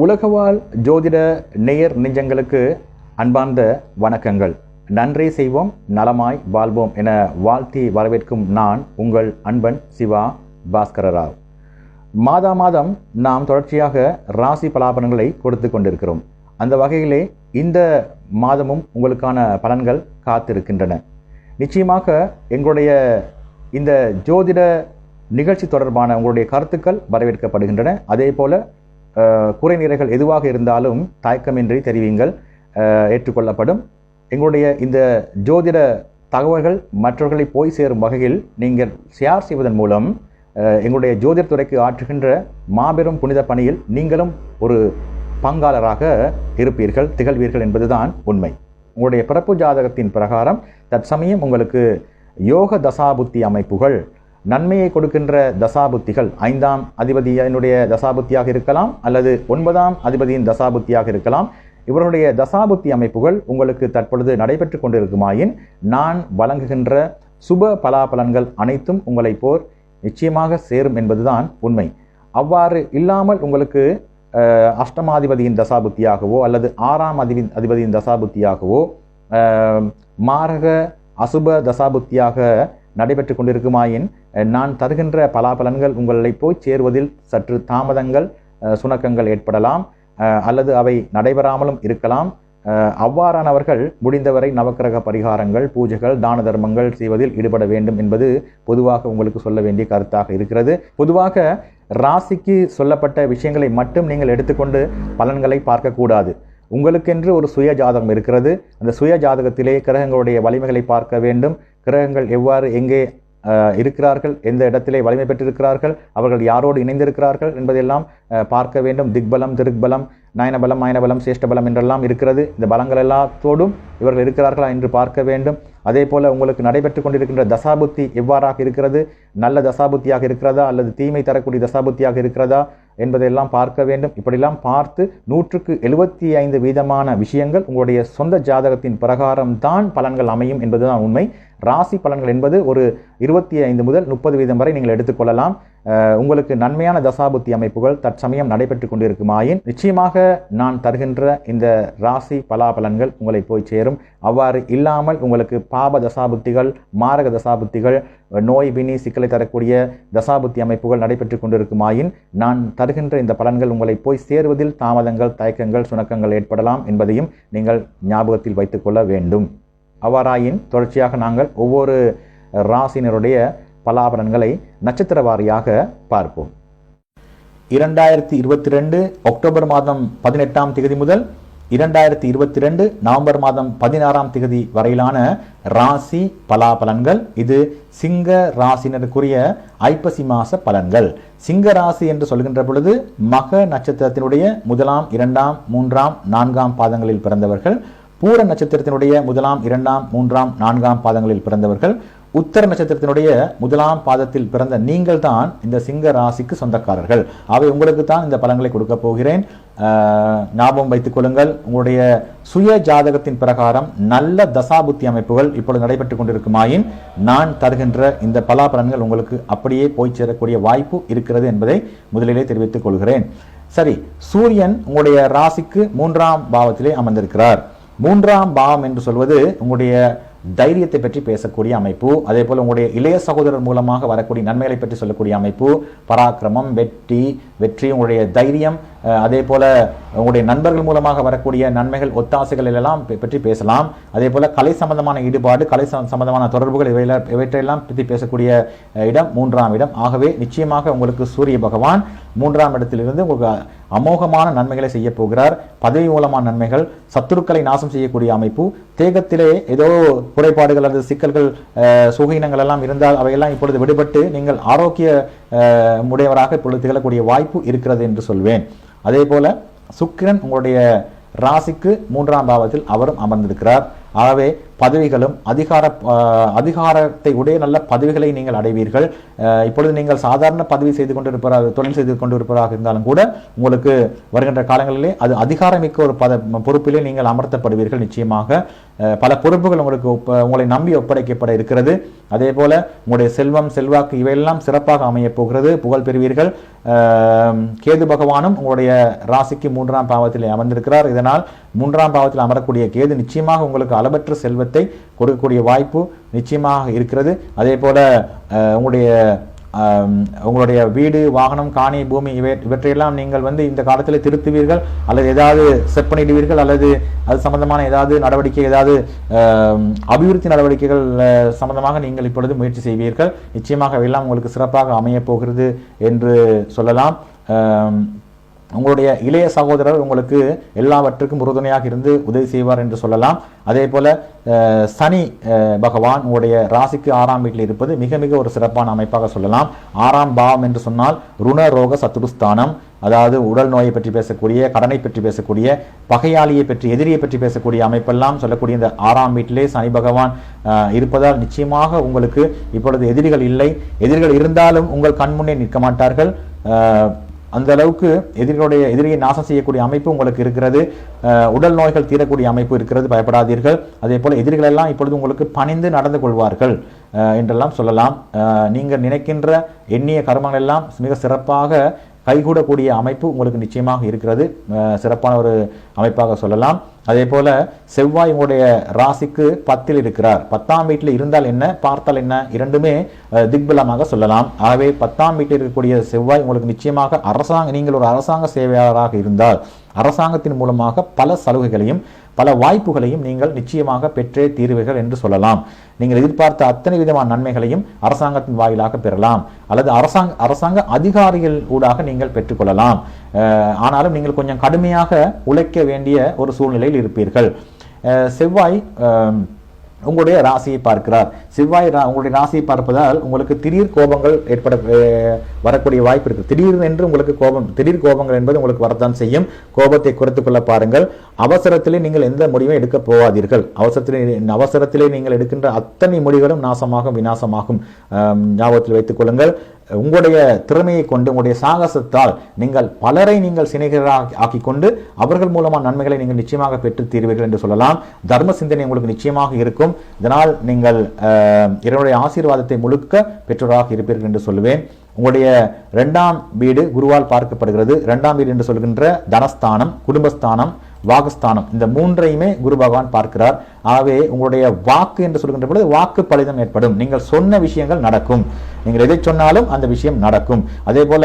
உலகவாழ் ஜோதிட நேயர் நெஞ்சங்களுக்கு அன்பார்ந்த வணக்கங்கள். நன்றி செய்வோம் நலமாய் வாழ்வோம் என வாழ்த்தி வரவேற்கும் நான் உங்கள் அன்பன் சிவா பாஸ்கர ராவ் மாதா மாதம் நாம் தொடர்ச்சியாக ராசி பலாபலன்களை கொடுத்து கொண்டிருக்கிறோம். அந்த வகையிலே இந்த மாதமும் உங்களுக்கான பலன்கள் காத்திருக்கின்றன. நிச்சயமாக எங்களுடைய இந்த ஜோதிட நிகழ்ச்சி தொடர்பான உங்களுடைய கருத்துக்கள் வரவேற்கப்படுகின்றன. அதே போல குறை நிறைகள் எதுவாக இருந்தாலும் தயக்கமின்றி தெரிவிங்கள். ஏற்றுக்கொள்ளப்படும். எங்களுடைய இந்த ஜோதிட தகவல்கள் மற்றவர்களை போய் சேரும் வகையில் நீங்கள் ஷேர் செய்வதன் மூலம் எங்களுடைய ஜோதிட துறைக்கு ஆற்றுகின்ற மாபெரும் புனித பணியில் நீங்களும் ஒரு பங்காளராக இருப்பீர்கள் திகழ்வீர்கள் என்பதுதான் உண்மை. உங்களுடைய பிறப்பு ஜாதகத்தின் பிரகாரம் தற்சமயம் உங்களுக்கு யோக தசாபுத்தி அமைப்புகள் நன்மையை கொடுக்கின்ற தசாபுத்திகள் ஐந்தாம் அதிபதியினுடைய தசாபுத்தியாக இருக்கலாம் அல்லது ஒன்பதாம் அதிபதியின் தசாபுத்தியாக இருக்கலாம். இவருடைய தசாபுத்தி அமைப்புகள் உங்களுக்கு தற்பொழுது நடைபெற்று கொண்டிருக்குமாயின் நான் வழங்குகின்ற சுப பலாபலன்கள் அனைத்தும் உங்களை போர் நிச்சயமாக சேரும் என்பதுதான் உண்மை. அவ்வாறு இல்லாமல் உங்களுக்கு அஷ்டமாதிபதியின் தசாபுத்தியாகவோ அல்லது ஆறாம் அதிபதி அதிபதியின் தசாபுத்தியாகவோ மாரக அசுப தசாபுத்தியாக நடைபெற்று கொண்டிருக்குமாயின் நான் தருகின்ற பலாபலன்கள் உங்களை போய் சேருவதில் சற்று தாமதங்கள் சுணக்கங்கள் ஏற்படலாம் அல்லது அவை நடைபெறாமலும் இருக்கலாம். அவ்வாறானவர்கள் முடிந்தவரை நவக்கிரக பரிகாரங்கள் பூஜைகள் தான தர்மங்கள் செய்வதில் ஈடுபட வேண்டும் என்பது பொதுவாக உங்களுக்கு சொல்ல வேண்டிய கருத்தாக இருக்கிறது. பொதுவாக ராசிக்கு சொல்லப்பட்ட விஷயங்களை மட்டும் நீங்கள் எடுத்துக்கொண்டு பலன்களை பார்க்கக்கூடாது. உங்களுக்கென்று ஒரு சுய ஜாதகம் இருக்கிறது. அந்த சுய ஜாதகத்திலே கிரகங்களுடைய வலிமைகளை பார்க்க வேண்டும். கிரகங்கள் எவ்வாறு எங்கே இருக்கிறார்கள் எந்த இடத்திலே வலிமை பெற்றிருக்கிறார்கள் அவர்கள் யாரோடு இணைந்திருக்கிறார்கள் என்பதெல்லாம் பார்க்க வேண்டும். திக்பலம் திருக்பலம் நயனபலம் மயனபலம் சேஷ்டபலம் என்றெல்லாம் இருக்கிறது. இந்த பலங்கள் எல்லாத்தோடும் இவர்கள் இருக்கிறார்களா என்று பார்க்க வேண்டும். அதே போல் உங்களுக்கு நடைபெற்று கொண்டிருக்கின்ற தசாபுத்தி எவ்வாறாக இருக்கிறது? நல்ல தசாபுத்தியாக இருக்கிறதா? அல்லது தீமை தரக்கூடிய தசாபுத்தியாக இருக்கிறதா? என்பதையெல்லாம் பார்க்க வேண்டும். இப்படியெல்லாம் பார்த்து நூற்றுக்கு எழுபத்தி ஐந்து வீதமான விஷயங்கள் உங்களுடைய சொந்த ஜாதகத்தின் பிரகாரம் தான் பலன்கள் அமையும் என்பதுதான் உண்மை. ராசி பலன்கள் என்பது ஒரு இருபத்தி ஐந்து முதல் முப்பது வீதம் வரை நீங்கள் எடுத்துக்கொள்ளலாம். உங்களுக்கு நன்மையான தசாபுத்தி அமைப்புகள் தற்சமயம் நடைபெற்று கொண்டிருக்குமாயின் நிச்சயமாக நான் தருகின்ற இந்த ராசி பலாபலன்கள் உங்களை போய் சேரும். அவ்வாறு இல்லாமல் உங்களுக்கு பாப தசாபுத்திகள் மாரக தசாபுத்திகள் நோய் பிணி சிக்கலை தரக்கூடிய தசாபுத்தி அமைப்புகள் நடைபெற்று கொண்டிருக்குமாயின் நான் தருகின்ற இந்த பலன்கள் உங்களை போய் சேருவதில் தாமதங்கள் தயக்கங்கள் சுணக்கங்கள் ஏற்படலாம் என்பதையும் நீங்கள் ஞாபகத்தில் வைத்துக்கொள்ள வேண்டும். அவ்வாறாயின் தொடர்ச்சியாக நாங்கள் ஒவ்வொரு ராசினருடைய பலாபலன்களை நட்சத்திர வாரியாக பார்ப்போம். இரண்டாயிரத்தி இருபத்தி ரெண்டு அக்டோபர் மாதம் பதினெட்டாம் தேதி முதல் இரண்டாயிரத்தி இருபத்தி ரெண்டு நவம்பர் மாதம் பதினாறாம் தேதி வரையிலான ராசி பலாபலன்கள். இது சிங்க ராசினருக்குரிய ஐப்பசி மாச பலன்கள். சிங்க ராசி என்று சொல்கின்ற பொழுது மக நட்சத்திரத்தினுடைய முதலாம் இரண்டாம் மூன்றாம் நான்காம் பாதங்களில் பிறந்தவர்கள். பூர நட்சத்திரத்தினுடைய முதலாம் இரண்டாம் மூன்றாம் நான்காம் பாதங்களில் பிறந்தவர்கள். உத்தர நட்சத்திரத்தினுடைய முதலாம் பாதத்தில் பிறந்த நீங்கள் தான் இந்த சிங்க ராசிக்கு சொந்தக்காரர்கள். அவை உங்களுக்கு தான் இந்த பலன்களை கொடுக்க போகிறேன். ஞாபகம் வைத்துக் கொள்ளுங்கள் உங்களுடைய சுய ஜாதகத்தின் பிரகாரம் நல்ல தசாபுத்தி அமைப்புகள் இப்பொழுது நடைபெற்றுக் கொண்டிருக்குமாயின் நான் தருகின்ற இந்த பலாபலன்கள் உங்களுக்கு அப்படியே போய் சேரக்கூடிய வாய்ப்பு இருக்கிறது என்பதை முதலிலே தெரிவித்துக் கொள்கிறேன். சரி சூரியன் உங்களுடைய ராசிக்கு மூன்றாம் பாவத்திலே அமர்ந்திருக்கிறார். மூன்றாம் பாவம் என்று சொல்வது உங்களுடைய தைரியத்தை பற்றி பேசக்கூடிய அமைப்பு அதே போல் உங்களுடைய இளைய சகோதரர் மூலமாக வரக்கூடிய நன்மைகளை பற்றி சொல்லக்கூடிய அமைப்பு பராக்கிரமம் வெற்றி வெற்றி உங்களுடைய தைரியம் அதே போல் உங்களுடைய நண்பர்கள் மூலமாக வரக்கூடிய நன்மைகள் ஒத்தாசைகள் எல்லாம் பற்றி பேசலாம். அதே போல் கலை சம்பந்தமான ஈடுபாடு கலை சம்பந்தமான தொடர்புகள் இவையெல்லாம் இவற்றையெல்லாம் பற்றி பேசக்கூடிய இடம் மூன்றாம் இடம். ஆகவே நிச்சயமாக உங்களுக்கு சூரிய பகவான் மூன்றாம் இடத்திலிருந்து உங்களுக்கு அமோகமான நன்மைகளை செய்ய போகிறார். பதவி மூலமான நன்மைகள் சத்துருக்களை நாசம் செய்யக்கூடிய அமைப்பு. தேகத்திலே ஏதோ குறைபாடுகள் அல்லது சிக்கல்கள் சுகையினங்கள் சுகீனங்கள் எல்லாம் இருந்தால் அவையெல்லாம் இப்பொழுது விடுபட்டு நீங்கள் ஆரோக்கிய முடையவராக உடையவராக இப்பொழுது திகழக்கூடிய வாய்ப்பு இருக்கிறது என்று சொல்வேன். அதே போல சுக்கிரன் உங்களுடைய ராசிக்கு மூன்றாம் பாவத்தில் அவரும் அமர்ந்திருக்கிறார். ஆகவே பதவிகளும் அதிகார அதிகாரத்தை உடைய நல்ல பதவிகளை நீங்கள் அடைவீர்கள். இப்பொழுது நீங்கள் சாதாரண பதவி செய்து கொண்டிருப்பதாக தொழில் செய்து கொண்டிருப்பதாக இருந்தாலும் கூட உங்களுக்கு வருகின்ற காலங்களிலே அது அதிகாரமிக்க ஒரு பத பொறுப்பிலே நீங்கள் அமர்த்தப்படுவீர்கள் நிச்சயமாக. பல பொறுப்புகள் உங்களுக்கு ஒப்ப- உங்களை நம்பி ஒப்படைக்கப்பட இருக்கிறது. அதே போல உங்களுடைய செல்வம் செல்வாக்கு இவையெல்லாம் சிறப்பாக அமையப் போகிறது. புகழ் பெறுவீர்கள். கேது பகவானும் உங்களுடைய ராசிக்கு மூன்றாம் பாவத்தில் அமர்ந்திருக்கிறார். இதனால் மூன்றாம் பாவத்தில் அமரக்கூடிய கேது நிச்சயமாக உங்களுக்கு அளவற்ற செல்வத்தை கொடுக்கக்கூடிய வாய்ப்பு நிச்சயமாக இருக்கிறது. அதே போல உங்களுடைய உங்களுடைய வீடு வாகனம் காணி பூமி இவை இவற்றையெல்லாம் நீங்கள் வந்து இந்த காலத்தில் திருத்துவீர்கள் அல்லது ஏதாவது செட் பண்ணிடுவீர்கள் அல்லது அது சம்பந்தமான ஏதாவது நடவடிக்கை ஏதாவது அபிவிருத்தி நடவடிக்கைகள் சம்பந்தமாக நீங்கள் இப்பொழுது முயற்சி செய்வீர்கள். நிச்சயமாக எல்லாம் உங்களுக்கு சிறப்பாக அமையப் போகிறது என்று சொல்லலாம். உங்களுடைய இளைய சகோதரர் உங்களுக்கு எல்லாவற்றுக்கும் உறுதுணையாக இருந்து உதவி செய்வார் என்று சொல்லலாம். அதே போல சனி பகவான் உங்களுடைய ராசிக்கு ஆறாம் வீட்டில் இருப்பது மிக மிக ஒரு சிறப்பான அமைப்பாக சொல்லலாம். ஆறாம் பாவம் என்று சொன்னால் ருண ரோக சத்துருஸ்தானம் அதாவது உடல் நோயை பற்றி பேசக்கூடிய கடனை பற்றி பேசக்கூடிய பகையாளியை பற்றி எதிரியை பற்றி பேசக்கூடிய அமைப்பெல்லாம் சொல்லக்கூடிய இந்த ஆறாம் வீட்டிலே சனி பகவான் இருப்பதால் நிச்சயமாக உங்களுக்கு இப்பொழுது எதிரிகள் இல்லை. எதிரிகள் இருந்தாலும் உங்கள் கண்முன்னே நிற்க மாட்டார்கள். அந்த அளவுக்கு எதிரிகளுடைய எதிரியை நாசம் செய்யக்கூடிய அமைப்பு உங்களுக்கு இருக்கிறது. உடல் நோய்கள் தீரக்கூடிய அமைப்பு இருக்கிறது. பயப்படாதீர்கள். அதே போல் எதிரிகளெல்லாம் இப்பொழுது உங்களுக்கு பணிந்து நடந்து கொள்வார்கள் என்றெல்லாம் சொல்லலாம். நீங்கள் நினைக்கின்ற எண்ணிய கர்மங்கள் எல்லாம் மிக சிறப்பாக கைகூடக்கூடிய அமைப்பு உங்களுக்கு நிச்சயமாக இருக்கிறது. சிறப்பான ஒரு அமைப்பாக சொல்லலாம். அதே போல செவ்வாய் உங்களுடைய ராசிக்கு பத்தில் இருக்கிறார். பத்தாம் வீட்டில் இருந்தால் என்ன பார்த்தால் என்ன இரண்டுமே அஹ், திக்பலமாக சொல்லலாம். ஆகவே பத்தாம் வீட்டில் இருக்கக்கூடிய செவ்வாய் உங்களுக்கு நிச்சயமாக அரசாங்க நீங்கள் ஒரு அரசாங்க சேவையாளராக இருந்தால் அரசாங்கத்தின் மூலமாக பல சலுகைகளையும் பல வாய்ப்புகளையும் நீங்கள் நிச்சயமாக பெற்றே தீர்வீர்கள் என்று சொல்லலாம். நீங்கள் எதிர்பார்த்த அத்தனை விதமான நன்மைகளையும் அரசாங்கத்தின் வாயிலாக பெறலாம். அல்லது அரசாங்க அரசாங்க அதிகாரிகள் ஊடாக நீங்கள் பெற்றுக்கொள்ளலாம். ஆனாலும் நீங்கள் கொஞ்சம் கடுமையாக உழைக்க வேண்டிய ஒரு சூழ்நிலையில் இருப்பீர்கள். செவ்வாய் உங்களுடைய ராசியை பார்க்கிறார். செவ்வாய் ரா- உங்களுடைய ராசியை பார்ப்பதால் உங்களுக்கு திடீர் கோபங்கள் ஏற்பட வரக்கூடிய வாய்ப்பு இருக்குது திடீர் என்று உங்களுக்கு கோபம் திடீர் கோபங்கள் என்பது உங்களுக்கு வரத்தான் செய்யும். கோபத்தை குறைத்துக் கொள்ள பாருங்கள். அவசரத்திலே நீங்கள் எந்த முடிவும் எடுக்க போகாதீர்கள். அவசரத்திலே அவசரத்திலே நீங்கள் எடுக்கின்ற அத்தனை முடிவுகளும் நாசமாகும் விநாசமாகும். ஞாபகத்தில் வைத்துக் கொள்ளுங்கள். உங்களுடைய திறமையை கொண்டு உங்களுடைய சாகசத்தால் நீங்கள் பலரை நீங்கள் சிநேகிதராக ஆக்கி கொண்டு அவர்கள் மூலமாக நன்மைகளை நீங்கள் நிச்சயமாக பெற்று தீர்வீர்கள் என்று சொல்லலாம். தர்ம சிந்தனை உங்களுக்கு நிச்சயமாக இருக்கும். இதனால் நீங்கள் இறைவனுடைய ஆசீர்வாதத்தை முழுக்க பெற்றோராக இருப்பீர்கள் என்று சொல்லுவேன். உங்களுடைய ரெண்டாம் வீடு குருவால் பார்க்கப்படுகிறது. ரெண்டாம் வீடு என்று சொல்கின்ற தனஸ்தானம் குடும்பஸ்தானம் வாக்குஸ்தானம். இந்த மூன்றையுமே குரு பகவான் பார்க்கிறார். ஆகவே உங்களுடைய வாக்கு என்று சொல்கின்ற பொழுது வாக்கு பலிதம் ஏற்படும். நீங்கள் சொன்ன விஷயங்கள் நடக்கும். நீங்கள் எதை சொன்னாலும் அந்த விஷயம் நடக்கும். அதே போல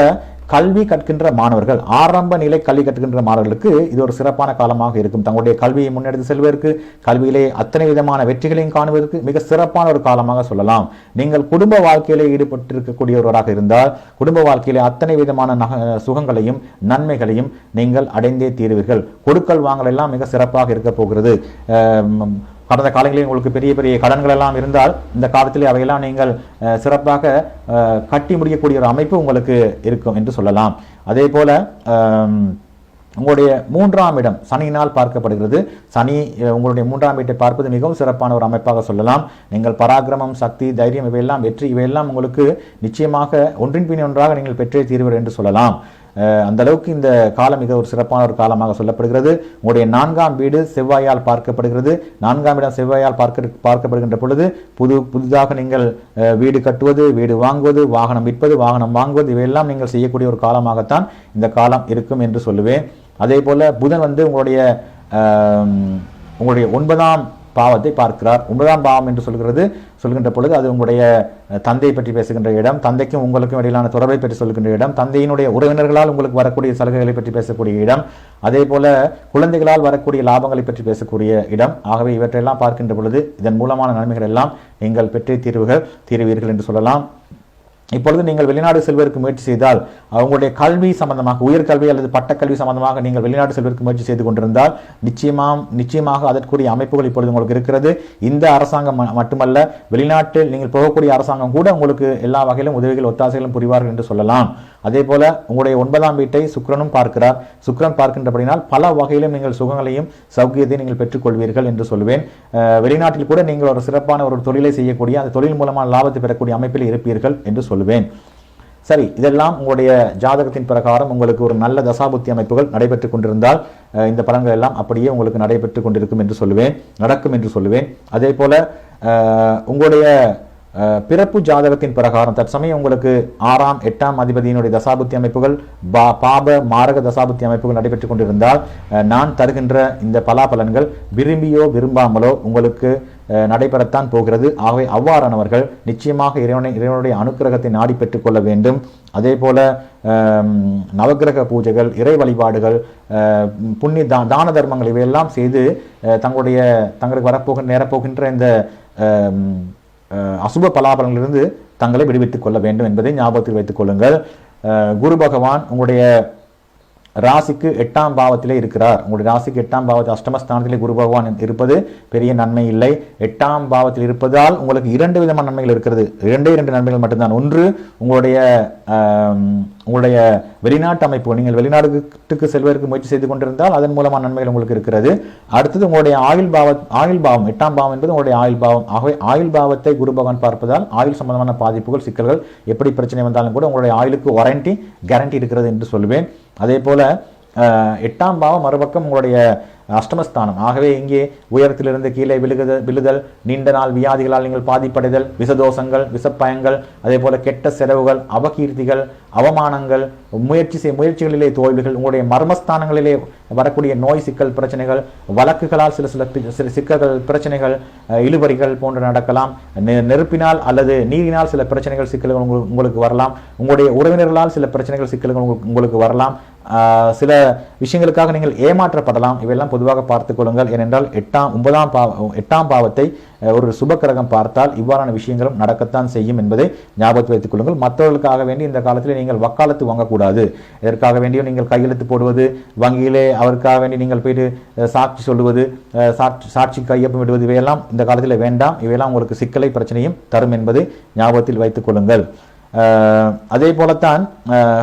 கல்வி கற்கின்ற மாணவர்கள் ஆரம்ப நிலை கல்வி கற்கின்ற மாணவர்களுக்கு இது ஒரு சிறப்பான காலமாக இருக்கும். தங்களுடைய கல்வியை முன்னெடுத்து செல்வதற்கு கல்வியிலே அத்தனை விதமான வெற்றிகளையும் காணுவதற்கு மிக சிறப்பான ஒரு காலமாக சொல்லலாம். நீங்கள் குடும்ப வாழ்க்கையிலே ஈடுபட்டிருக்கக்கூடியவராக இருந்தால் குடும்ப வாழ்க்கையிலே அத்தனை விதமான நக சுகங்களையும் நன்மைகளையும் நீங்கள் அடைந்தே தீருவீர்கள். கொடுக்கல் வாங்கல் எல்லாம் மிக சிறப்பாக இருக்க போகிறது. கடந்த காலங்களில் உங்களுக்கு பெரிய பெரிய கடன்கள் எல்லாம் இருந்தால் இந்த காலத்திலே அவையெல்லாம் நீங்கள் சிறப்பாக கட்டி முடிக்கக்கூடிய ஒரு அமைப்பு உங்களுக்கு இருக்கும் என்று சொல்லலாம். அதே போல உங்களுடைய மூன்றாம் இடம் சனியினால் பார்க்கப்படுகிறது. சனி உங்களுடைய மூன்றாம் வீட்டை பார்ப்பது மிகவும் சிறப்பான ஒரு அமைப்பாக சொல்லலாம். நீங்கள் பராக்கிரமம் சக்தி தைரியம் இவையெல்லாம் வெற்றி இவையெல்லாம் உங்களுக்கு நிச்சயமாக ஒன்றின் பின் ஒன்றாக நீங்கள் பெற்றே தீர்வர் என்று சொல்லலாம். அந்த அளவுக்கு இந்த காலம் மிக ஒரு சிறப்பான ஒரு காலமாக சொல்லப்படுகிறது. உங்களுடைய நான்காம் வீடு செவ்வாயால் பார்க்கப்படுகிறது. நான்காம் இடம் செவ்வாயால் பார்க்க பார்க்கப்படுகின்ற பொழுது புது புதிதாக நீங்கள் வீடு கட்டுவது வீடு வாங்குவது வாகனம் விற்பது வாகனம் வாங்குவது இவையெல்லாம் நீங்கள் செய்யக்கூடிய ஒரு காலமாகத்தான் இந்த காலம் இருக்கும் என்று சொல்லுவேன். அதே போல புதன் வந்து உங்களுடைய உங்களுடைய ஒன்பதாம் பாவத்தை பார்க்கிறார். ஒன்பதாம் பாவம் என்று சொல்கிறது. சொல்கின்ற பொழுது அது உங்களுடைய தந்தையை பற்றி பேசுகின்ற இடம் தந்தைக்கும் உங்களுக்கும் இடையிலான தொடர்பை பற்றி சொல்கின்ற இடம் தந்தையினுடைய உறவினர்களால் உங்களுக்கு வரக்கூடிய சலுகைகளை பற்றி பேசக்கூடிய இடம் அதே போல குழந்தைகளால் வரக்கூடிய லாபங்களை பற்றி பேசக்கூடிய இடம். ஆகவே இவற்றையெல்லாம் பார்க்கின்ற பொழுது இதன் மூலமான நன்மைகள் எல்லாம் நீங்கள் பெற்றே தீர்வுகள் தீர்வீர்கள் என்று சொல்லலாம். இப்பொழுது நீங்கள் வெளிநாடு செல்வதற்கு முயற்சி செய்தால் அவங்களுடைய கல்வி சம்பந்தமாக உயர்கல்வி அல்லது பட்டக்கல்வி சம்பந்தமாக நீங்கள் வெளிநாடு செல்வதற்கு முயற்சி செய்து கொண்டிருந்தால் நிச்சயமாக நிச்சயமாக அதற்குரிய அமைப்புகள் இப்பொழுது உங்களுக்கு இருக்கிறது. இந்த அரசாங்கம் மட்டுமல்ல வெளிநாட்டில் நீங்கள் போகக்கூடிய அரசாங்கம் கூட உங்களுக்கு எல்லா வகையிலும் உதவிகள் ஒத்தாசைகளும் புரிவார்கள் என்று சொல்லலாம். அதே போல உங்களுடைய ஒன்பதாம் வீட்டை சுக்கரனும் பார்க்கிறார். சுக்கரன் பார்க்கின்றபடினால் பல வகையிலும் நீங்கள் சுகங்களையும் சௌக்கியத்தையும் நீங்கள் பெற்றுக்கொள்வீர்கள் என்று சொல்லுவேன் வெளிநாட்டில் கூட நீங்கள் ஒரு சிறப்பான ஒரு தொழிலை செய்யக்கூடிய அந்த தொழில் மூலமான லாபத்தை பெறக்கூடிய அமைப்பில் இருப்பீர்கள் என்று சொல்லுவேன் சரி இதெல்லாம் உங்களுடைய ஜாதகத்தின் பிரகாரம் உங்களுக்கு ஒரு நல்ல தசாபுத்தி அமைப்புகள் நடைபெற்றுக் கொண்டிருந்தால் இந்த பலன்கள் எல்லாம் அப்படியே உங்களுக்கு நடைபெற்றுக் கொண்டிருக்கும் என்று சொல்லுவேன் நடக்கும் என்று சொல்லுவேன் அதே போல உங்களுடைய பிறப்பு ஜாதகத்தின் பிரகாரம் தற்சமயம் உங்களுக்கு ஆறாம் எட்டாம் அதிபதியினுடைய தசாபுத்தி அமைப்புகள் பா பாப மாரக தசாபுத்தி அமைப்புகள் நடைபெற்றுக் கொண்டிருந்தால் நான் தருகின்ற இந்த பலாபலன்கள் விரும்பியோ விரும்பாமலோ உங்களுக்கு நடைபெறத்தான் போகிறது. ஆகவே அவ்வாறானவர்கள் நிச்சயமாக இறைவனை இறைவனுடைய அனுக்கிரகத்தை நாடி பெற்றுக்கொள்ள வேண்டும். அதே போல நவகிரக நவக்கிரக பூஜைகள் இறை வழிபாடுகள் புண்ணிய தா தான தர்மங்கள் இவையெல்லாம் செய்து தங்களுடைய தங்களுக்கு வரப்போக நேரப்போகின்ற இந்த அசுப பலாபலங்களிலிருந்து தங்களை விடுவித்துக் கொள்ள வேண்டும் என்பதை ஞாபகத்தில் வைத்துக் கொள்ளுங்கள். குரு பகவான் உங்களுடைய ராசிக்கு எட்டாம் பாவத்திலே இருக்கிறார். உங்களுடைய ராசிக்கு எட்டாம் பாவத்தில் அஷ்டமஸ்தானத்திலே குரு பகவான் இருப்பது பெரிய நன்மை இல்லை. எட்டாம் பாவத்தில் இருப்பதால் உங்களுக்கு இரண்டு விதமான நன்மைகள் இருக்கிறது. இரண்டே இரண்டு நன்மைகள் மட்டும்தான். ஒன்று உங்களுடைய உங்களுடைய வெளிநாட்டு அமைப்பு. நீங்கள் வெளிநாட்டுக்கு செல்வதற்கு முயற்சி செய்து கொண்டிருந்தால் அதன் மூலமான நன்மைகள் உங்களுக்கு இருக்கிறது. அடுத்தது உங்களுடைய ஆயுள் பாவ ஆயுள் பாவம் எட்டாம் பாவம் என்பது உங்களுடைய ஆயுள் பாவம். ஆகவே ஆயுள் பாவத்தை குரு பகவான் பார்ப்பதால் ஆயுள் சம்பந்தமான பாதிப்புகள் சிக்கல்கள் எப்படி பிரச்சனை வந்தாலும் கூட உங்களுடைய ஆயுளுக்கு வாரண்டி கேரண்டி இருக்கிறது என்று சொல்லுவேன் அதே போல எட்டாம் பாவம் மறுபக்கம் உங்களுடைய அஷ்டமஸ்தானம். ஆகவே இங்கே உயரத்திலிருந்து கீழே விழுகுதல் விழுதல் நீண்ட நாள் வியாதிகளால் நீங்கள் பாதிப்படைதல் விசதோஷங்கள் விசப்பயங்கள் அதே போல கெட்ட செலவுகள் அவகீர்த்திகள் அவமானங்கள் முயற்சி செய் முயற்சிகளிலே தோல்விகள் உங்களுடைய மர்மஸ்தானங்களிலே வரக்கூடிய நோய் சிக்கல் பிரச்சனைகள் வழக்குகளால் சில சில சில சிக்கல்கள் பிரச்சனைகள் இழுபறிகள் போன்று நடக்கலாம். நெ- நெருப்பினால் அல்லது நீரினால் சில பிரச்சனைகள் சிக்கல்கள் உங்களுக்கு- உங்களுக்கு வரலாம். உங்களுடைய உறவினர்களால் சில பிரச்சனைகள் சிக்கல்கள் உங்களுக்கு- வரலாம். சில விஷயங்களுக்காக நீங்கள் ஏமாற்றப்படலாம். இவையெல்லாம் பொதுவாக பார்த்து கொள்ளுங்கள். ஏனென்றால் எட்டாம் ஒன்பதாம் பாவ எட்டாம் பாவத்தை ஒரு சுபக்கிரகம் பார்த்தால் இவ்வாறான விஷயங்களும் நடக்கத்தான் செய்யும் என்பதை ஞாபகத்தில் வைத்துக் கொள்ளுங்கள். மற்றவர்களுக்காக வேண்டி இந்த காலத்தில் நீங்கள் வக்காலத்து வாங்கக்கூடாது. இதற்காக வேண்டியும் நீங்கள் கையெழுத்து போடுவது வங்கியிலே அவருக்காக வேண்டி நீங்கள் போயிட்டு சாட்சி சொல்லுவது சாட்சி சாட்சி கையொப்பம் விடுவது இவையெல்லாம் இந்த காலத்தில் வேண்டாம். இவையெல்லாம் உங்களுக்கு சிக்கலை பிரச்சனையும் தரும் என்பதை ஞாபகத்தில் வைத்துக் கொள்ளுங்கள். அதே போலத்தான்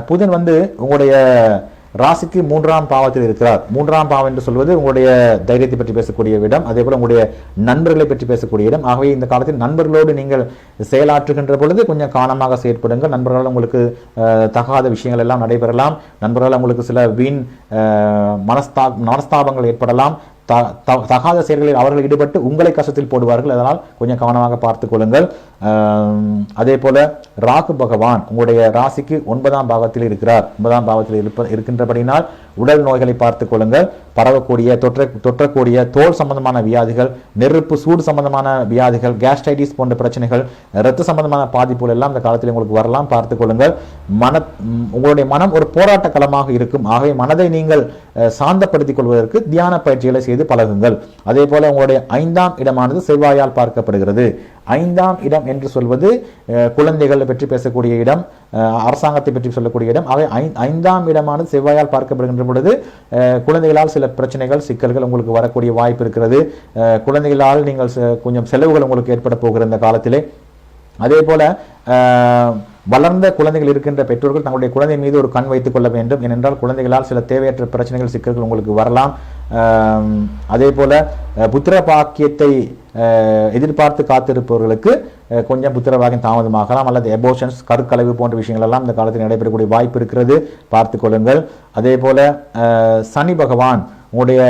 புதன் வந்து உங்களுடைய ராசிக்கு மூன்றாம் பாவத்தில் இருக்கிறார். மூன்றாம் பாவம் என்று சொல்வது உங்களுடைய தைரியத்தை பற்றி பேசக்கூடிய இடம் அதே போல உங்களுடைய நண்பர்களை பற்றி பேசக்கூடிய இடம். ஆகவே இந்த காலத்தில் நண்பர்களோடு நீங்கள் செயலாற்றுகின்ற பொழுது கொஞ்சம் கவனமாக செயற்படுங்கள். நண்பர்களால் உங்களுக்கு தகாத விஷயங்கள் எல்லாம் நடைபெறலாம். நண்பர்களால் உங்களுக்கு சில வீண் மனஸ்தா மனஸ்தாபங்கள் ஏற்படலாம். த- தகாத செயல்களில் அவர்கள் ஈடுபட்டு உங்களை கஷ்டத்தில் போடுவார்கள். அதனால் கொஞ்சம் கவனமாக பார்த்துக் கொள்ளுங்கள். அதே போல ராகு பகவான் உங்களுடைய ராசிக்கு ஒன்பதாம் பாவத்தில் இருக்கிறார். ஒன்பதாம் பாவத்தில் இருப்ப இருக்கின்றபடினால் உடல் நோய்களை பார்த்துக் கொள்ளுங்கள். பரவக்கூடிய தொற்ற தொற்றக்கூடிய தோல் சம்பந்தமான வியாதிகள் நெருப்பு சூடு சம்பந்தமான வியாதிகள் கேஸ்ட்ரைட்டிஸ் போன்ற பிரச்சனைகள் இரத்த சம்பந்தமான பாதிப்புகள் எல்லாம் இந்த காலத்தில் உங்களுக்கு வரலாம். பார்த்துக் கொள்ளுங்கள். மன உங்களுடைய மனம் ஒரு போராட்ட களமாக இருக்கும். ஆகவே மனதை நீங்கள் சாந்தப்படுத்திக் கொள்வதற்கு தியான பயிற்சிகளை செய்து பழகுங்கள். அதே போல உங்களுடைய ஐந்தாம் இடமானது செவ்வாயால் பார்க்கப்படுகிறது. ஐந்தாம் இடம் என்று சொல்வது குழந்தைகள் குழந்தைகளை பற்றி பேசக்கூடிய இடம் அரசாங்கத்தை பற்றி சொல்லக்கூடிய இடம். அவை ஐந்தாம் இடமானது செவ்வாயால் பார்க்கப்படுகின்ற பொழுது குழந்தைகளால் சில பிரச்சனைகள் சிக்கல்கள் உங்களுக்கு வரக்கூடிய வாய்ப்பு இருக்கிறது. குழந்தைகளால் நீங்கள் செ- கொஞ்சம் செலவுகள் உங்களுக்கு ஏற்பட போகிற இந்த காலத்திலே. அதே போல வளர்ந்த குழந்தைகள் இருக்கின்ற பெற்றோர்கள் தங்களுடைய குழந்தை மீது ஒரு கண் வைத்துக் கொள்ள வேண்டும். ஏனென்றால் குழந்தைகளால் சில தேவையற்ற பிரச்சனைகள் சிக்கல்கள் உங்களுக்கு வரலாம். அதே போல புத்திர பாக்கியத்தை எதிர்பார்த்து காத்திருப்பவர்களுக்கு கொஞ்சம் புத்திரவாகியம் தாமதமாகலாம். அல்லது எபோஷன்ஸ் கருக்கலைவு போன்ற விஷயங்கள் எல்லாம் இந்த காலத்தில் நடைபெறக்கூடிய வாய்ப்பு இருக்கிறது. பார்த்து கொள்ளுங்கள். அதே போல சனி பகவான் உங்களுடைய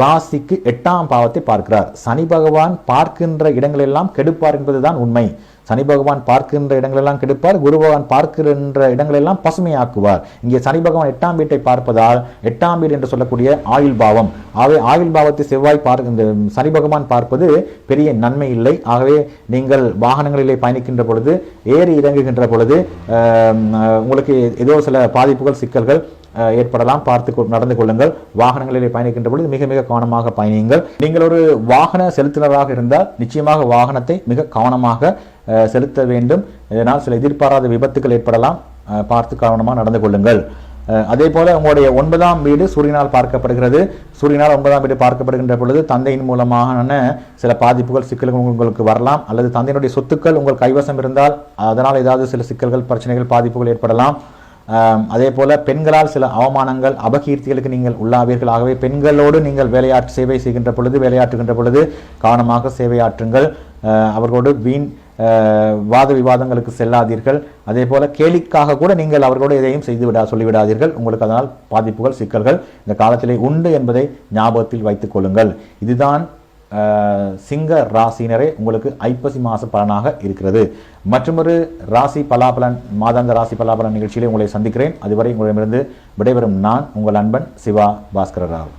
ராசிக்கு எட்டாம் பாவத்தை பார்க்கிறார். சனி பகவான் பார்க்கின்ற இடங்களெல்லாம் கெடுப்பார் என்பதுதான் உண்மை. சனி பகவான் பார்க்கின்ற இடங்களெல்லாம் கெடுப்பார் குரு பகவான் பார்க்கின்ற இடங்களெல்லாம் பசுமையாக்குவார். இங்கே சனி பகவான் எட்டாம் வீட்டை பார்ப்பதால் எட்டாம் வீடு என்று சொல்லக்கூடிய ஆயுள் பாவம். ஆகவே ஆயுள் பாவத்தை செவ்வாய் பார்க்க இந்த சனி பகவான் பார்ப்பது பெரிய நன்மை இல்லை. ஆகவே நீங்கள் வாகனங்களிலே பயணிக்கின்ற பொழுது ஏறி இறங்குகின்ற பொழுது உங்களுக்கு ஏதோ சில பாதிப்புகள் சிக்கல்கள் ஏற்படலாம். பார்த்து கொ- நடந்து கொள்ளுங்கள். வாகனங்களிலே பயணிக்கின்ற பொழுது மிக மிக கவனமாக பயணியுங்கள். நீங்கள் ஒரு வாகன செலுத்தினராக இருந்தால் நிச்சயமாக வாகனத்தை மிக கவனமாக செலுத்த வேண்டும். இதனால் சில எதிர்பாராத விபத்துகள் ஏற்படலாம். பார்த்து கவனமாக நடந்து கொள்ளுங்கள். அதே போல உங்களுடைய ஒன்பதாம் வீடு சூரியனால் பார்க்கப்படுகிறது. சூரியனால் ஒன்பதாம் வீடு பார்க்கப்படுகின்ற பொழுது தந்தையின் மூலமான சில பாதிப்புகள் சிக்கல்கள் உங்களுக்கு வரலாம். அல்லது தந்தையினுடைய சொத்துக்கள் உங்கள் கைவசம் இருந்தால் அதனால் ஏதாவது சில சிக்கல்கள் பிரச்சனைகள் பாதிப்புகள் ஏற்படலாம். அதே போல் பெண்களால் சில அவமானங்கள் அபகீர்த்திகளுக்கு நீங்கள் உள்ளாவீர்கள். ஆகவே பெண்களோடு நீங்கள் வேலையாற்று சேவை செய்கின்ற பொழுது வேலையாற்றுகின்ற பொழுது கவனமாக சேவையாற்றுங்கள். அவர்களோடு வீண் வாத விவாதங்களுக்கு செல்லாதீர்கள். அதே போல் கேலிக்காக கூட நீங்கள் அவர்களோடு எதையும் செய்துவிடா சொல்லிவிடாதீர்கள். உங்களுக்கு அதனால் பாதிப்புகள் சிக்கல்கள் இந்த காலத்திலே உண்டு என்பதை ஞாபகத்தில் வைத்துக் கொள்ளுங்கள். இதுதான் சிங்க ராசினரே உங்களுக்கு ஐப்பசி மாச பலனாக இருக்கிறது. மற்றொரு ராசி பலாபலன் மாதாந்த ராசி பலாபலன் நிகழ்ச்சியிலே உங்களை சந்திக்கிறேன். அதுவரை உங்களிடமிருந்து விடைபெறும் நான் உங்கள் அன்பன் சிவா பாஸ்கர ராவ்